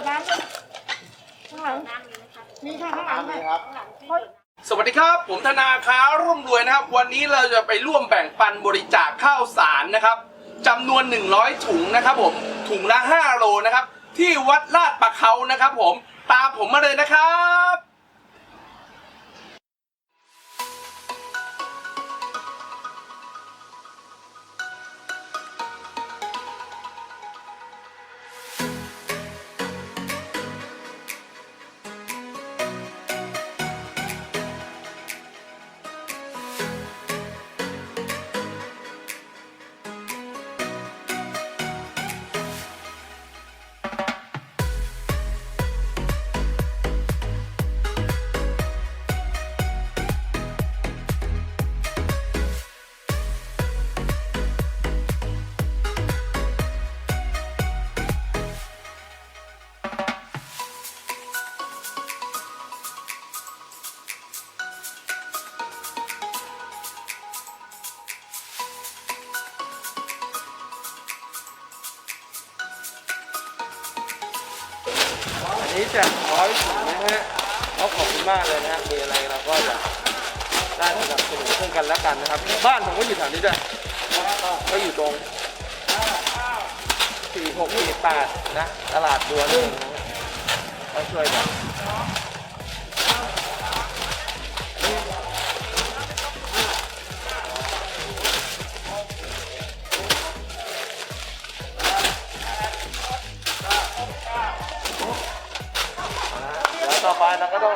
ดน้ำด้วยข้างหลังมีค่ะข้างหลังค่ะเฮ้ย สวัสดีครับ ผมธนาค้าร่วมรวยนะครับ วันนี้เราจะไปร่วมแบ่งปันบริจาคข้าวสารนะครับจำนวน 100 ถุงนะครับผมถุงละ 5 โลนะครับ ที่วัดลาดปะเขานะครับผมตามผมมาเลยนะครับ นนี้จะร้อยถุงนะฮะเขาขอบคุณมากเลยนะฮะมีอะไรเราก็จะได้สนับสนุนซึ่งกันและกันนะครับ บ้านผมก็อยู่แถวนี้ด้วยก็อยู่ตรงสี่หกสี่แปดนะ ตลาดดวนก็ช่วยกัน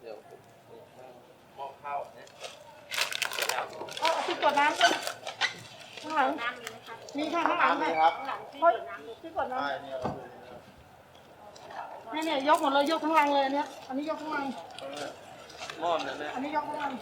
เดี๋ยวผมมอบข้าวนะเอาที่กวดน้ำด้วยข้างหลังมีค่ะข้างหลังค่ะเฮ้ยที่กวดน้ำเนี่ยเนี่ยยกหมดเลยยกทั้งลังเลยอันเนี้ยอันนี้ยกทั้งลังมอบนะแม่อันนี้ยกทั้งลัง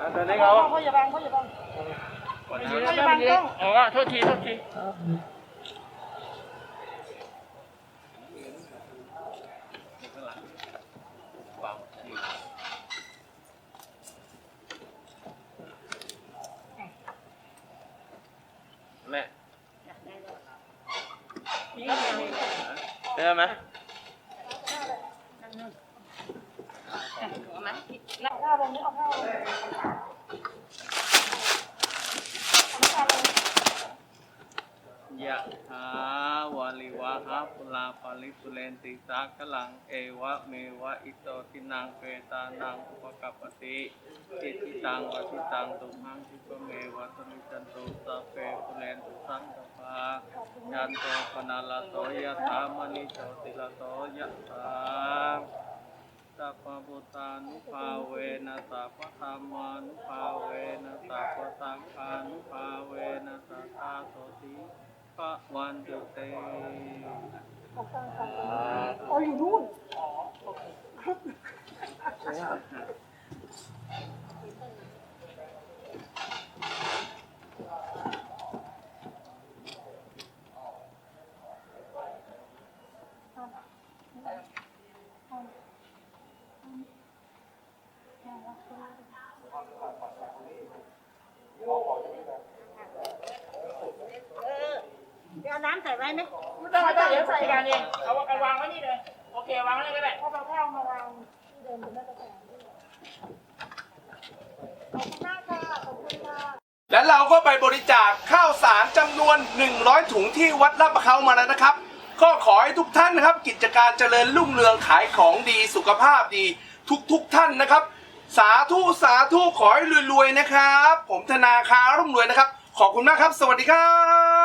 อันนี้พ่เขาอพ่ออย่าบังพ่ออย่าบังก่อนพ่อนะอย่าบังกล้อง อ๋อโทษทีโทษที ได้ไหมเอาข้าวลงนี่เอาข้าวลงยะถาวาลิวะหาปุลาปาลิปุเรนติสากลังเอวะเมวะอิโตทินังเปตานังอุปกัปปติจิติตังวะทิตังตุมังคิปเมวะสมิจันตุสัพเพปุเรนตุสังกปายั นโตปนาลโตยะถามณิโชติลโตยะถาสัพพพุทธานุภาเวนะสัพพธรรมานุภาเวนะสัพพสังฆานุภาเวนะสัทธาโสติภะวันตุเตเอาอยู่นู่น เดี๋ยวเอาน้ำใส่ไว้ไหมไม่ต้องไม่ต้องเดี๋ยวใส่กันเองเอาเอาวางไว้นี่เลย โอเควางไว้นี่ก็ได้เอาข้าวมาวางที่เดิมเป็นแม่กระแสขอบคุณมากค่ะขอบคุณค่ะและเราก็ไปบริจาคข้าวสารจำนวน 100 ถุงที่วัดลาดประเขามาแล้วนะครับ ก็ขอให้ทุกท่านนะครับ กิจการเจริญรุ่งเรืองขายของดีสุขภาพดี ทุกๆท่านนะครับ สาธุสาธุขอให้รวยๆนะครับ ผมธนาคาร่ำรวยนะครับ ขอบคุณมากครับ สวัสดีครับ